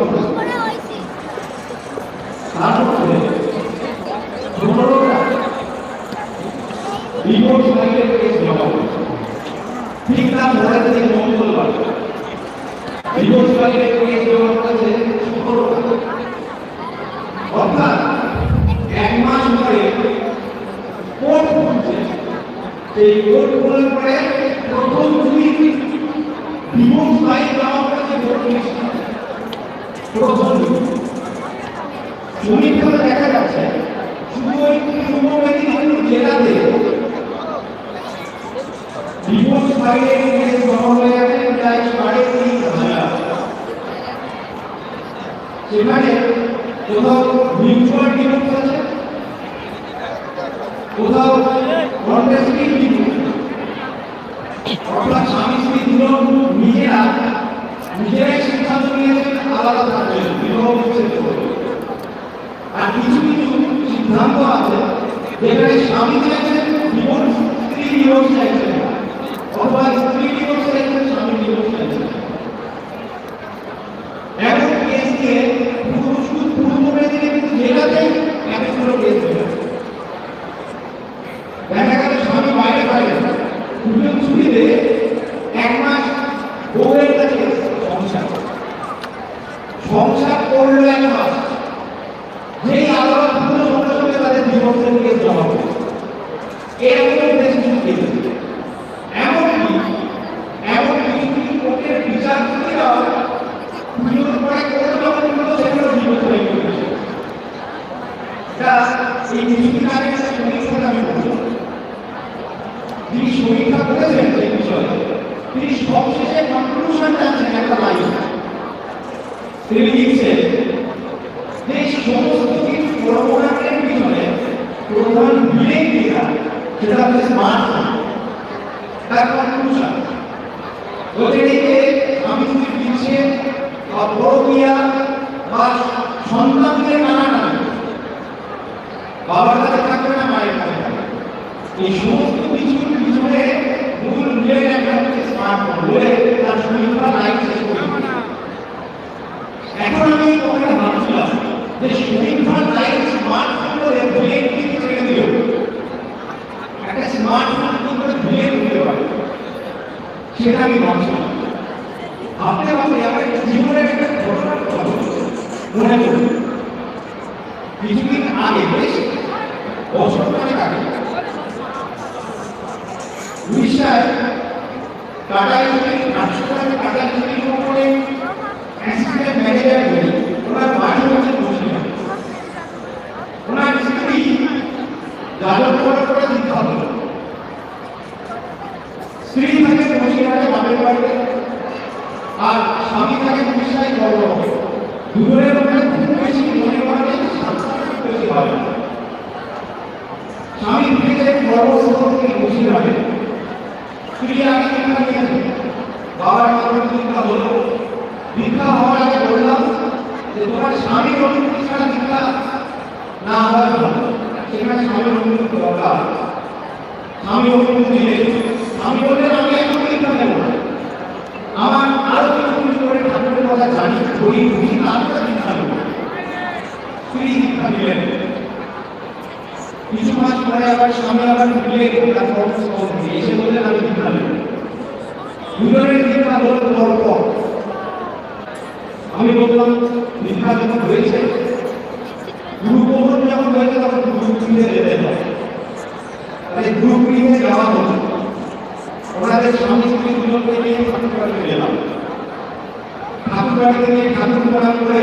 nombre. আর কিছু আছে স্বামী চাইছেন জীবন স্ত্রী নিয়োগ চাইছেন অথবা স্ত্রী ডিভোর্স চাইছেন স্বামী ডিভোর্স চাইছেন এমন কেস নিয়ে পুরো শুধু পূর্ব মেদিনীপুর জেলাতেই এতগুলো কেস হয়েছে দেখা গেল স্বামী বাইরে বাইরে দুজন ছুটিতে এক মাস বউয়ের কাছে সংসার সংসার করল এক মাস যেই আদালত পুরো সঙ্গে সঙ্গে তাদের ডিভোর্সের কেস জমা করে এরকম বেশ কিছু কেস এমনকি এমন কিছু কিছু কোর্টের বিচারপতিরা পুজোর পরে কোর্ট যখন হলো সেগুলো ডিভোর্স হয়ে গেছে এটা একটা সমীক্ষা করেছেন এই বিষয়ে তিনি একটা লাইন তিনি লিখছেন যে সমস্ত কিছু প্রোগ্রামের পিছনে প্রধান যেটা সেটা হচ্ছে স্মার্টফোন তার কনক্লুশন বলছেন এই যে আমি যদি বিচ্ছেদ বা প্রক্রিয়া বা সন্তানদের নানাটানি বাবার কাছে থাকবে না মায়ের কাছে থাকবে এই সমস্ত কিছুর পিছনে মূল মূলের একটা হচ্ছে স্মার্টফোন বলে তার সমীক্ষা লাইফ শেষ করে দিল। এখন আমি তোমাকে ভাবছিলাম যে সমীক্ষা লাইফ স্মার্টফোন বলে ব্রেন কিন্তু ছেড়ে দিল একটা স্মার্টফোন কি করে ব্রেন দিতে পারে সেটা আমি ভাবছি আপনি ভাবছি আমার জীবনের একটা ঘটনা মনে কিছুদিন আগে বেশ আগে উড়িষ্যায় টাটা ইউনিট আটশো টাকা টাটা ম্যানেজার বলি ওনার বাড়ি হচ্ছে মুসলিম ওনার স্ত্রী যাদবপুর করে দিতে হবে স্ত্রী থাকে মুর্শিদাবাদে বাপের বাড়িতে আর স্বামী থাকে উড়িষ্যায় গর্ব দুজনের মধ্যে খুব বেশি মনে হয় সাংসারিক বেশি হয় না। স্বামী গর্বস্থল থেকে স্ত্রী আগে দীক্ষা বাবার মাধ্যমে দীক্ষা হলো হওয়ার বললাম যে তোমার স্বামীর অনুমতি ছাড়া না হওয়া ভালো সেখানে স্বামীর অনুমতি আমি এখন দীক্ষা না। আমার আরও কিছু করে ঠাকুরের কথা জানি করি বুঝি তারপরে দীক্ষা মাস পরে আবার স্বামী আবার থেকে এসে বললেন, আমি নেব দুজনের দীক্ষা হলো গল্প আমি বললাম দীক্ষা যখন হয়েছে গুরুপূর্ণ যখন হয়েছে, তখন গুরুকুলে যেতে হয় তাই গুরুকুলে যাওয়া হলো ওনাদের স্বামী স্ত্রী দুজনকে নিয়ে ঠাকুর গেলাম। ঠাকুর নিয়ে ঠাকুর প্রণাম করে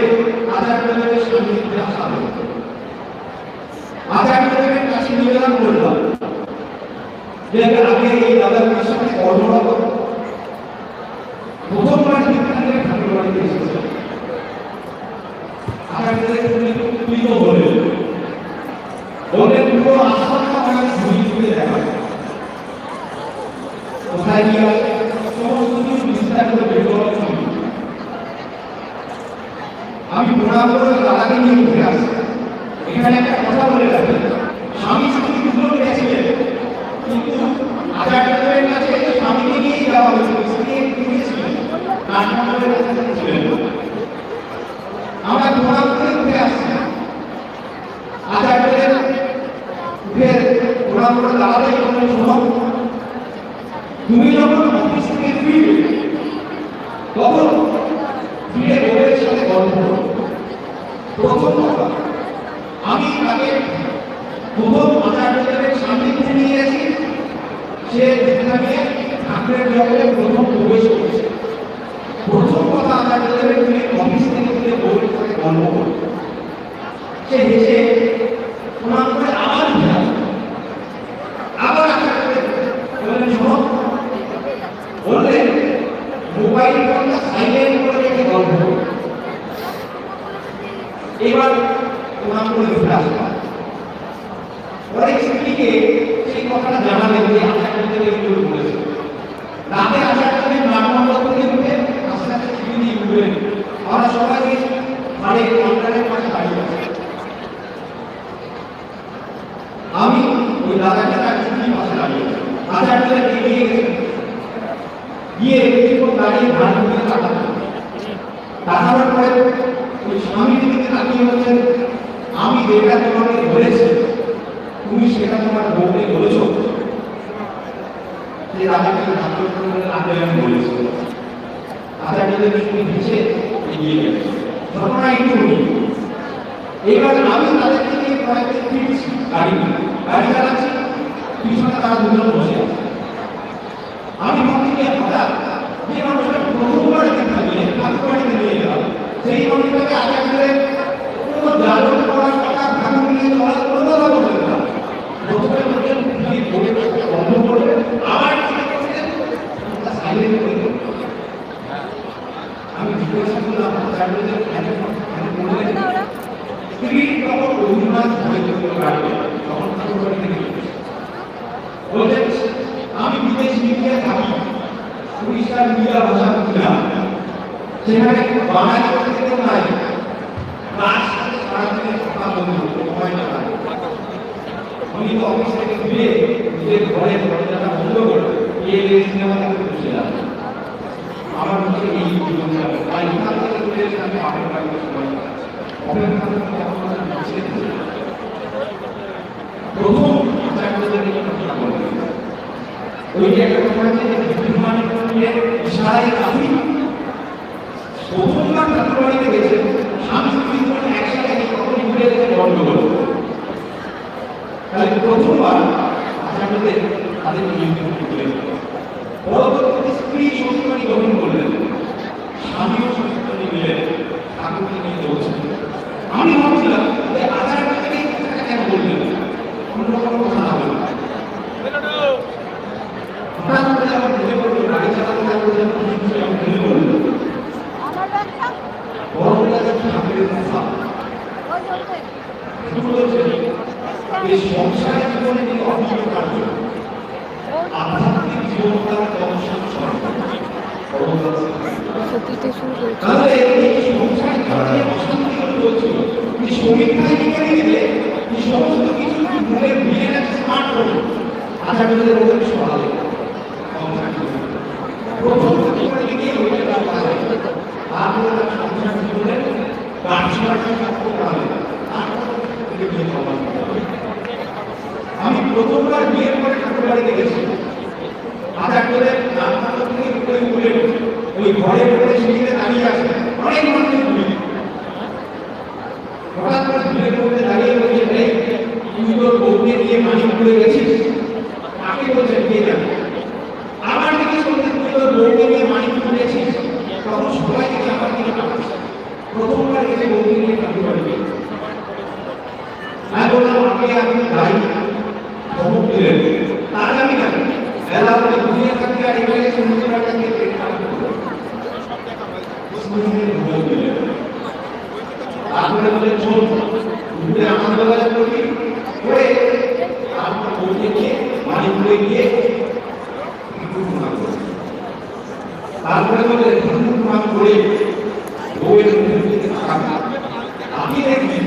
আচার করে স্বামী স্ত্রী আসা হলো। উচিত। আমি প্রণাম করে দাদাকে নিয়ে উঠে আসি এখানে একটা কথা বলে রাখি স্বামী স্ত্রী দুজন গেছিলেন কিন্তু আচার্যদের কাছে স্বামীকে নিয়েই যাওয়া হয়েছিল স্ত্রী গিয়েছিলেন নাটমন্ডলের কাছে ছিলেন গল্প প্রথম কথা আমি তাকে প্রথম আচার্যদেবের সামনে থেকে নিয়ে গেছি। সে যেখানে ঠাকুরের জগতে প্রথম প্রবেশ করেছে। প্রথম কথা আচার্যদেবের তিনি অফিস থেকে তিনি বই করে গল্প করে সে হেসে প্রণাম করে আবার ফিরে আসে। আবার আচার্যদেব বললেন শোনো বললেন মোবাইল ফোনটা সাইলেন্ট করে রেখে গল্প করো। এবার প্রণাম করে ফিরে আসলাম পরে স্ত্রীকে সেই কথাটা জানালেন যে আচার্যদেব এগুলো বলেছে রাতে আচার্যদেব নামমন্ডল থেকে উঠে আস্তে আস্তে টিভি দিয়ে উঠলেন আমরা সবাই মানে কাউন্টারের পাশে দাঁড়িয়ে আছি আমি ওই দাদাকে তার টিভির পাশে দাঁড়িয়ে আছি আচার্যদেব এগিয়ে গেছেন গিয়ে কিছুক্ষণ দাঁড়িয়ে ভালো পরে ওই স্বামীর আমি যেটা তোমাকে বলেছি, তুমি সেটা তোমার বউকে বলেছ? যে রাজাকে আমি বলেছি। রাজা যদি তুমি পিছিয়ে এগিয়ে ঘটনা একটু নেই এবার আমি তাদেরকে নিয়ে কয়েকদিন ফিরছি, গাড়ি গাড়ি চালাচ্ছি, পিছনে তারা দুজন বসে আছে। আমি ভাবছি হঠাৎ যে মানুষটা দেখা গেলে ঠাকুর বাড়িতে নিয়ে গেলাম সেই মানুষটাকে আগে করে কোনো জাগরণ করার টাকা ভাঙন নিয়ে চলার কোনো কথা বলবেন না। প্রথমে বলছেন তুমি বলে বন্ধ করবে আবার ঠিক করছেন সাইলেন্ট করে আমি জিজ্ঞাসা করলাম আচার্যদের কেন কেন বললেন স্ত্রী বলছেন আমি বিদেশ মিডিয়া থাকি। উড়িষ্যার মিডিয়া ভাষা বুঝলাম সেখানে বাঙালি বলতে কেউ নাই। তার সাথে সারাদিনে কথা বলতে সময় না উনি তো অফিস থেকে ফিরে নিজের ঘরে দরজাটা বন্ধ করে গিয়ে সিনেমা দেখতে বসেছিলাম আমার হচ্ছে এই জীবনটা তাই এখান থেকে ঘুরে এসে আমি আমার বাড়িতে সময় করতে। প্রথম কথা বলবেন ওই যে একটা কথা আছে যে বিদ্যমান করলে ইশারায় কাফি প্রথমবার ঠাকুর গেছে, স্বামী স্ত্রী দুজন একসাথে কখন ঘুরে গেছে গন্ডগোল তাহলে তাদের নিয়ন্ত্রণ করতে পরবর্তীতে স্ত্রী শ্বশুরবাড়ি গ্রহণ করলেন। স্বামীও মিলেন ঠাকুরকে নিয়ে চলছেন আমি ভাবছিলাম যে আচার্যকে এই কথাটা কেন বললেন অন্য কোনো কথা না বললেন হঠাৎ করে আমার মনে পড়ল গাড়ি চালাতে চালাতে যখন কিছু বিষয় আমার মনে পড়ল আমার ব্যাগটা বড়রা যখন ঠাকুরের কথা ওই ওই শুরু করেছেন এই সংসার জীবনে যে অভিযোগ কার্য আধ্যাত্মিক জীবন তার অবসান সতীতে শুরু করেছে তাহলে এই সংসার জীবনে অশান্তি চলছিল এই সমীক্ষায় কি করে দিলে এই সমস্ত কিছু কি মনে মিলে না স্মার্ট করে আচার্যদের ওদের সরালে সংসার জীবনে। প্রথম জীবনে গিয়ে ওইটা করা হয় তারপরে তার সংসার জীবনে কাঠসারাটা কাটতে পারবে তারপরে থেকে বিয়ে করা হবে। আমি প্রথমবার বিয়ের পরে ঠাকুর বাড়িতে গেছি রান্নাঘর থেকে উপরে উঠে ওই ঘরে উপরে সিঁড়িতে দাঁড়িয়ে আছে। অনেক মানুষের ভিড় হঠাৎ করে ভিড়ের মধ্যে দাঁড়িয়ে বলছে, এই, তুই তোর বউকে নিয়ে মানিকপুরে গেছিস? তাকে বলছে, কে জানে? আমার দিকে শুনতে তুই তোর বউকে নিয়ে মানিকপুরে গেছিস? তখন সবাই থেকে আমার দিকে তাকাচ্ছে। প্রথমবার গেছে বউকে নিয়ে বাড়ি গেছে আমি বললাম আগে আপনি গাড়ি খবর দিলেন তার আমি বেলা বলে দুনিয়া থাকতে আর এখানে সমুদ্র দিয়ে ট্রেন তারপরে বলে চল ঘুরে আনন্দ বাজার করবি করে তারপর গিয়ে মানিপুরে গিয়ে বলে করে বউয়ের আমি দেখবি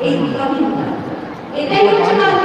এই বিকশিত এটাই হচ্ছে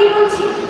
কি বলছি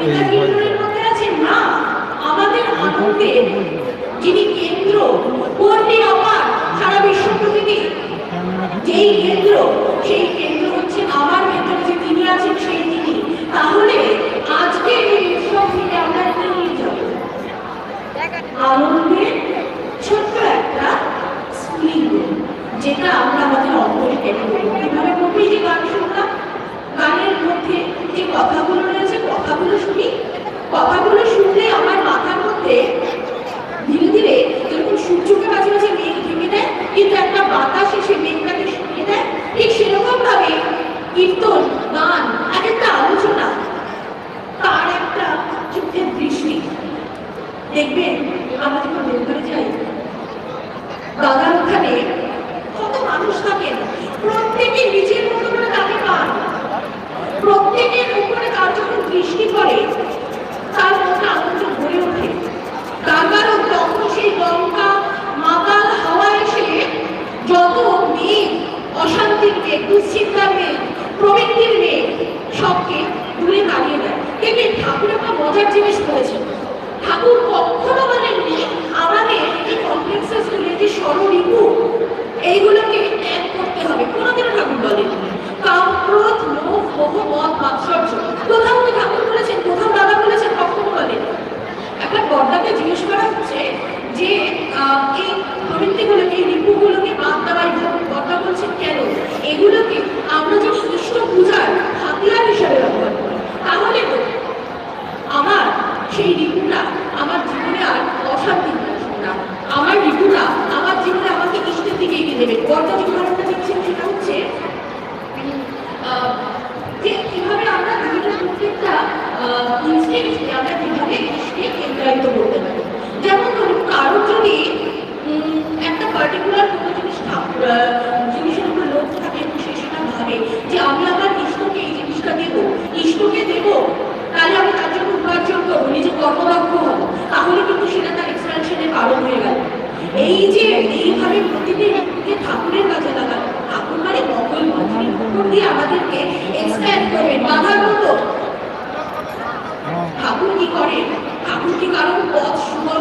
এই ভয় যিনি কেন্দ্র কোনটি আমার সারা বিশ্ব প্রকৃতি। যেই কেন্দ্র সেই কেন্দ্র হচ্ছে আমার ভেতরে যে তিনি আছেন সেই তিনি। তাহলে আজকে এই উৎসব থেকে আমরা কি যাব আনন্দের ঠাকুর একটা মজার জিনিস বলেছেন। ঠাকুর কখনো মানে বলেননি আমাদের এই কমপ্লেক্সেস গুলোকে স্বরিপু এইগুলোকে এক করতে হবে। কোনোদিনও ঠাকুর বলেননি। কাম লোভ মোহ মত মাৎসর্য। কোথাও ঠাকুর বলেছেন কোথাও দাদা বলেছেন, কখনো বলেন একটা বর্দাকে জিজ্ঞেস করা হচ্ছে যে এই প্রবৃত্তিগুলোকে এই রিপুগুলোকে বাদ দেওয়াই বর্দা বলছেন কেন? এগুলোকে আমরা যে সুষ্ঠু পূজার হাতিয়ার হিসেবে ব্যবহার করি। তাহলে আমার, সেই ঋতুটা আমার জীবনে আর অশান্তি না। আমার ঋতুটা আমার জীবনে আমাকে ইষ্টের দিকে এগিয়ে দেবে বর্তমান উদাহরণটা দিচ্ছেন সেটা হচ্ছে যে কীভাবে আমরা জীবনের প্রত্যেকটা আমরা কীভাবে ইষ্টকে কেন্দ্রায়িত করতে পারি। যেমন ধরুন, কারোর যদি একটা পার্টিকুলার কোনো জিনিস দেবেন বাধা করল হ্যাঁ। ঠাকুর কি করেন? ঠাকুর কি কারণ পথ সুবল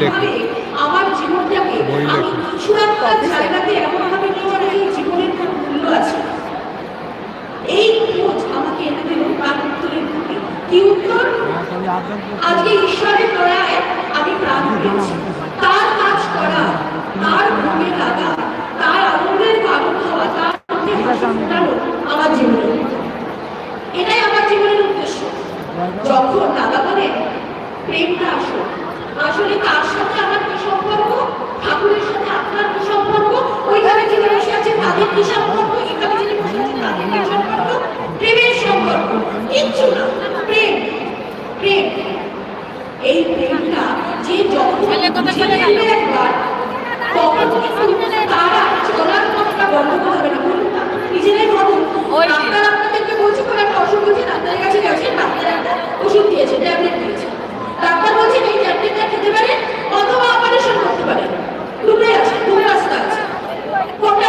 লেখে আজকে ঈশ্বরের দয়ায় আমি প্রাণ পেয়েছি। তার কাজ করা তার ঘুমে লাগা তার আনন্দের পাগল হওয়া তার আমার জীবনের এটাই আমার জীবনের উদ্দেশ্য। যখন দাদা বলে প্রেমটা আসো আসলে তার সাথে আমার কি সম্পর্ক? ঠাকুরের সাথে আপনার কি সম্পর্ক? ওইখানে যিনি বসে আছে তাদের কি সম্পর্ক? এখানে যিনি বসে আছে তাদের কি সম্পর্ক? প্রেমের সম্পর্ক। কিচ্ছু না। প্রেম। প্রেম। এই প্রেমটা যে যখন একবার তখন তারা চলার কথাটা বন্ধ করবে না। নিজেরাই ভাবুন। ডাক্তার আপনাদেরকে বলছে কোনো একটা অসুখ হয়েছে ডাক্তারের কাছে গেছেন ডাক্তার একটা ওষুধ দিয়েছে। ট্যাবলেট ডাক্তার বলছেন এই ট্যাবলেটটা খেতে পারেন অথবা অপারেশন করতে পারেন। দুটোই আছে, দুটো রাস্তা আছে। কোনটা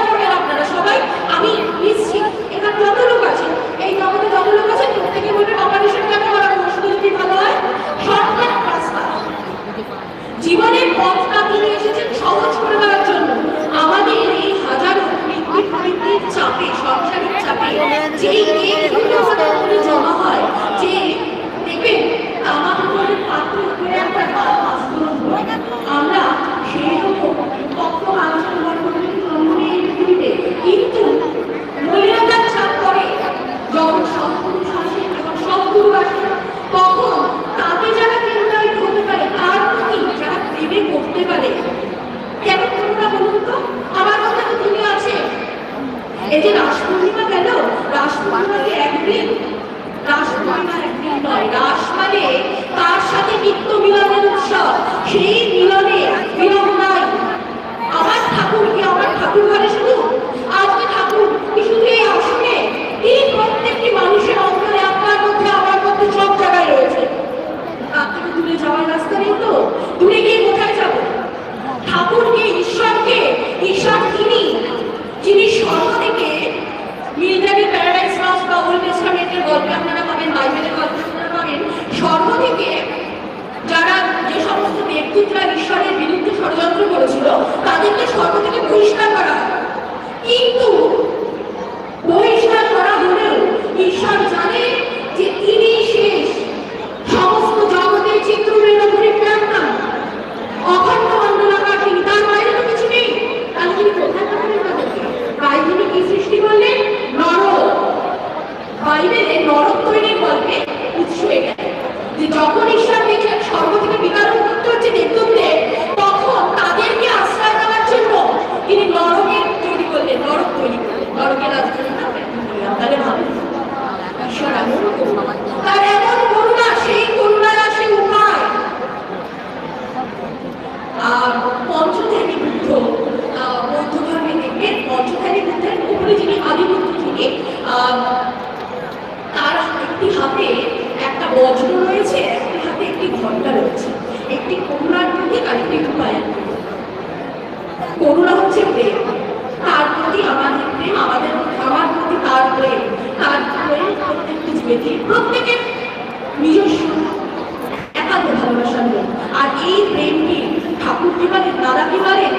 সেই মিলনে বিলম্ব সর্বদিকে পরিষ্কার কি বলেন